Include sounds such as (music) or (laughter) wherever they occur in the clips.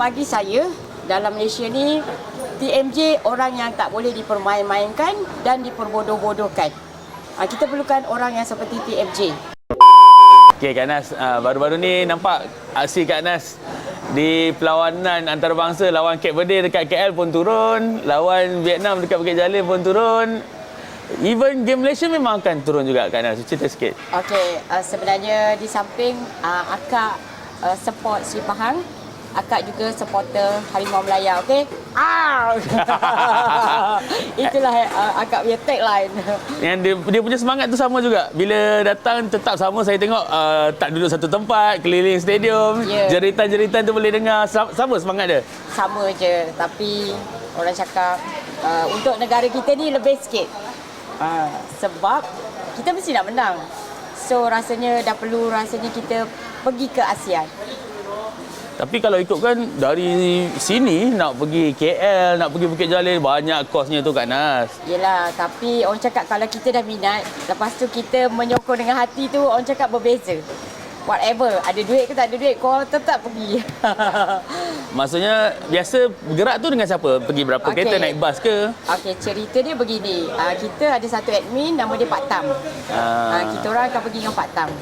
Bagi saya, dalam Malaysia ni, TMJ orang yang tak boleh dipermain-mainkan dan diperbodoh-bodohkan. Ah, Kita perlukan orang yang seperti TMJ. Okey Kak Nas, uh, baru-baru ni nampak aksi Kak Nas di perlawanan antarabangsa lawan Cape Verde dekat KL pun turun, lawan Vietnam dekat Bukit Jalil pun turun. Even game Malaysia memang akan turun juga Kak Nas. Cerita sikit. Okey, uh, sebenarnya di samping akak support Sri Pahang, akak juga supporter Harimau Melaya, okey? Ah! (laughs) Itulah uh, akak punya tagline. Yang dia, dia punya semangat tu sama juga. Bila datang tetap sama saya tengok uh, tak duduk satu tempat, keliling stadium, Ya. jeritan-jeritan tu boleh dengar sama, sama semangat dia. Sama je, tapi orang cakap uh, untuk negara kita ni lebih sikit. Uh, sebab kita mesti nak menang. So rasanya dah perlu rasanya kita pergi ke ASEAN. Tapi kalau ikutkan dari sini nak pergi KL, nak pergi Bukit Jalil banyak kosnya tu Kak Nas. Yelah, tapi orang cakap kalau kita dah minat, lepas tu kita menyokong dengan hati tu orang cakap berbeza. Whatever, ada duit ke tak ada duit, kau tetap pergi. (laughs) Maksudnya biasa bergerak tu dengan siapa? Pergi berapa Okey. kereta naik bas ke? Okey, cerita dia begini. Uh, kita ada satu admin nama dia Pak Tam. Ah. Uh, kita orang akan pergi dengan Pak Tam.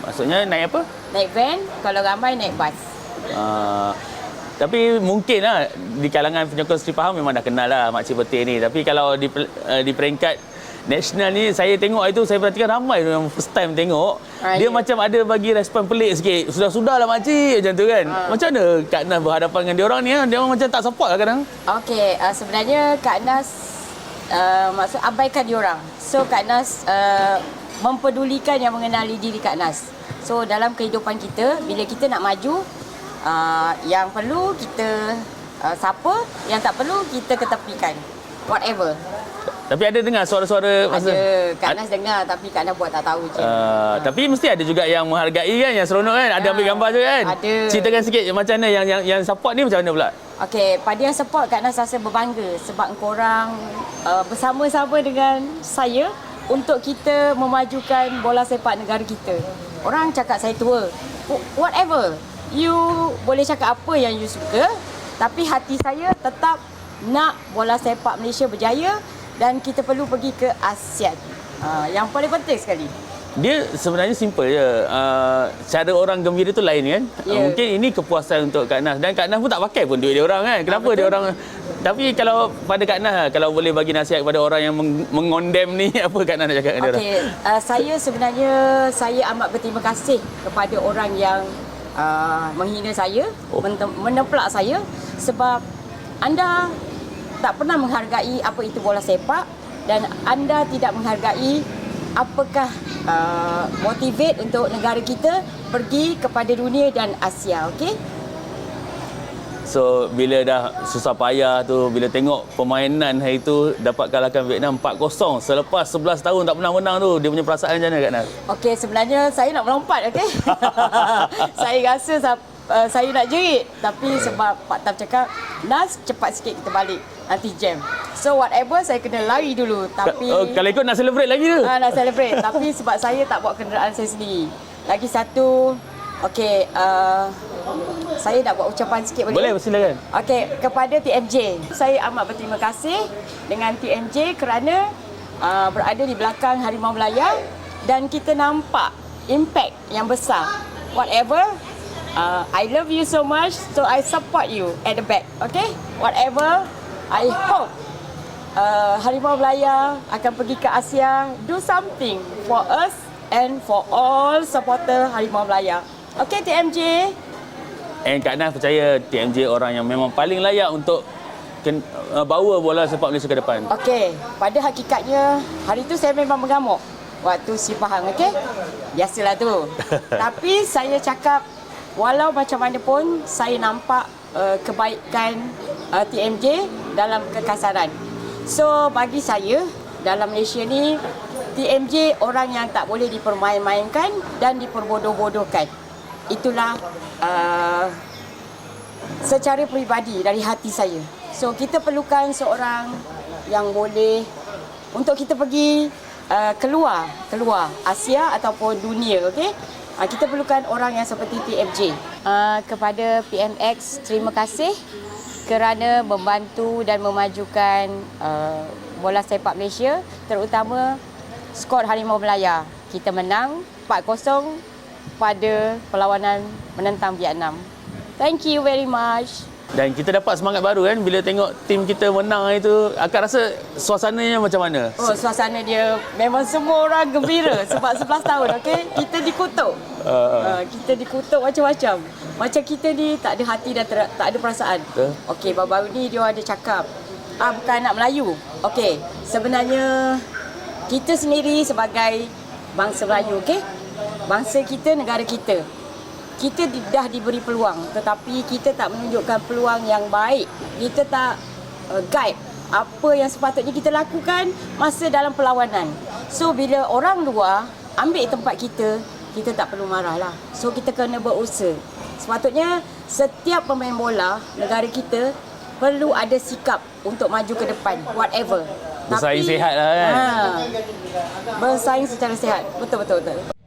Maksudnya naik apa? Naik van, kalau ramai naik bas. Uh, tapi mungkin lah di kalangan penyokong Sri Pahang memang dah kenal lah Makcik Peti ni. Tapi kalau di, uh, di peringkat nasional ni saya tengok itu saya perhatikan ramai yang first time tengok Ah, dia macam ada bagi respon pelik sikit sudah-sudah lah makcik macam tu kan Ah. macam mana Kak Nas berhadapan dengan dia orang ni ah? dia orang macam tak support lah kadang Okey, uh, sebenarnya Kak Nas uh, maksud abaikan diorang. So Kak Nas uh, mempedulikan yang mengenali diri Kak Nas. So dalam kehidupan kita bila kita nak maju uh, yang perlu kita uh, sapa, yang tak perlu kita ketepikan. Whatever. Tapi ada dengar suara-suara masa Ada Kak Nas dengar tapi Kak Nas buat tak tahu je. Uh, tapi mesti ada juga yang menghargai kan yang seronok kan ada Ya, ambil gambar tu kan ada. ceritakan sikit macam mana yang yang yang support ni macam mana pula Okey, pada yang support Kak Nas rasa berbangga sebab korang uh, bersama-sama dengan saya untuk kita memajukan bola sepak negara kita. Orang cakap saya tua. Wh- Whatever. You boleh cakap apa yang you suka, tapi hati saya tetap nak bola sepak Malaysia berjaya dan kita perlu pergi ke ASEAN. Uh, yang paling penting sekali. dia sebenarnya simple je uh, cara orang gembira tu lain kan Ya. uh, mungkin ini kepuasan untuk Kak Nas dan Kak Nas pun tak pakai pun duit dia orang kan kenapa betul. dia orang tapi kalau pada Kak Nas kalau boleh bagi nasihat kepada orang yang meng- mengondem ni (laughs) apa Kak Nas nak cakap dengan dia orang uh, saya sebenarnya saya amat berterima kasih kepada orang yang uh, menghina saya, Oh. oh. meneplak saya sebab anda tak pernah menghargai apa itu bola sepak dan anda tidak menghargai apakah uh, motivate untuk negara kita pergi kepada dunia dan Asia, okey? So bila dah susah payah tu bila tengok permainan hari tu dapat kalahkan Vietnam 4-0 selepas 11 tahun tak pernah menang tu dia punya perasaan macam mana Kak Nas? Okey, sebenarnya saya nak melompat, okey. (laughs) saya rasa sa- uh, saya nak jerit, tapi sebab Pak Tam cakap, Nas cepat sikit kita balik, nanti jam. So whatever saya kena lari dulu, tapi Oh, kalau ikut nak celebrate lagi tu? ah, nak celebrate, (laughs) tapi sebab saya tak bawa kenderaan saya sendiri. Lagi satu, okey, uh, saya nak buat ucapan sikit boleh? Boleh silakan. Okey, kepada TMJ, saya amat berterima kasih dengan TMJ kerana uh, berada di belakang Harimau Melaya dan kita nampak impact yang besar. Whatever, uh, I love you so much, so I support you at the back. Okay? Whatever, I hope uh, Harimau Melaya akan pergi ke Asia, do something for us and for all supporter Harimau Melaya. Okay, TMJ. And Kak Nas percaya TMJ orang yang memang paling layak untuk ken, uh, bawa bola sepak Malaysia ke depan. Okey, pada hakikatnya hari tu saya memang mengamuk waktu si Pahang, okey? Biasalah tu. (laughs) Tapi saya cakap walau macam mana pun saya nampak uh, kebaikan uh, TMJ dalam kekasaran. So bagi saya dalam Malaysia ni TMJ orang yang tak boleh dipermain-mainkan dan diperbodoh-bodohkan. Itulah uh, secara peribadi dari hati saya. So kita perlukan seorang yang boleh untuk kita pergi uh, keluar keluar Asia ataupun dunia, okey? Uh, kita perlukan orang yang seperti PFJ. Uh, kepada PMX, terima kasih kerana membantu dan memajukan uh, bola sepak Malaysia, terutama skor Harimau Melaya. Kita menang 4-0 pada perlawanan menentang Vietnam. Thank you very much. Dan kita dapat semangat baru kan bila tengok tim kita menang itu. Akak rasa suasananya macam mana? Oh, suasana dia memang semua orang gembira sebab 11 tahun, okey? Kita dikutuk. Uh, kita dikutuk macam-macam. Macam kita ni tak ada hati dan ter- tak ada perasaan. Betul. Okey, baru-baru ni dia ada cakap, ah bukan anak Melayu. Okey, sebenarnya kita sendiri sebagai bangsa Melayu, okey? Bangsa kita, negara kita. Kita dah diberi peluang tetapi kita tak menunjukkan peluang yang baik. Kita tak uh, guide apa yang sepatutnya kita lakukan masa dalam perlawanan. So bila orang luar ambil tempat kita, kita tak perlu marah lah. So kita kena berusaha. Sepatutnya setiap pemain bola negara kita perlu ada sikap untuk maju ke depan, whatever. Bersaing sihat lah kan? Ha, bersaing secara sihat. Betul betul betul.